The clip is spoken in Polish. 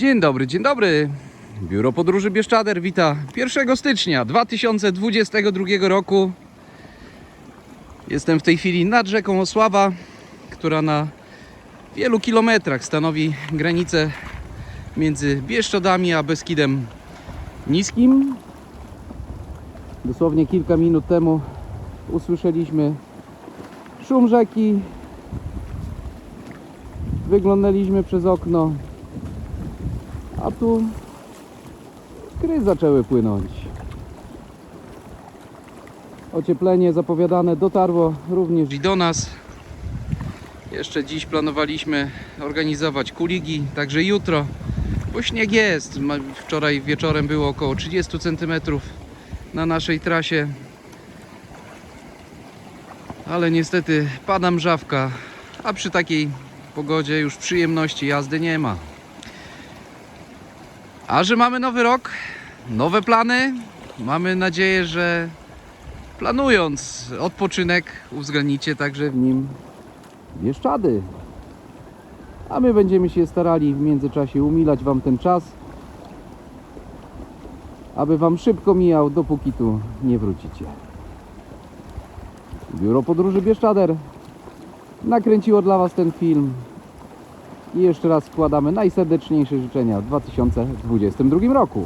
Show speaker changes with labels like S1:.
S1: Dzień dobry, dzień dobry. Biuro Podróży Bieszczader wita 1 stycznia 2022 roku. Jestem w tej chwili nad rzeką Osława, która na wielu kilometrach stanowi granicę między Bieszczadami a Beskidem Niskim. Dosłownie kilka minut temu usłyszeliśmy szum rzeki. Wyglądaliśmy przez okno, a tu kry zaczęły płynąć. Ocieplenie zapowiadane dotarło również i do nas. Jeszcze dziś planowaliśmy organizować kuligi, także jutro, bo śnieg jest. Wczoraj wieczorem było około 30 cm na naszej trasie. Ale niestety pada mrzawka, a przy takiej pogodzie już przyjemności jazdy nie ma. A że mamy nowy rok, nowe plany, mamy nadzieję, że planując odpoczynek uwzględnicie także w nim Bieszczady. A my będziemy się starali w międzyczasie umilać Wam ten czas, aby Wam szybko mijał, dopóki tu nie wrócicie. Biuro Podróży Bieszczader nakręciło dla Was ten film i jeszcze raz składamy najserdeczniejsze życzenia w 2022 roku.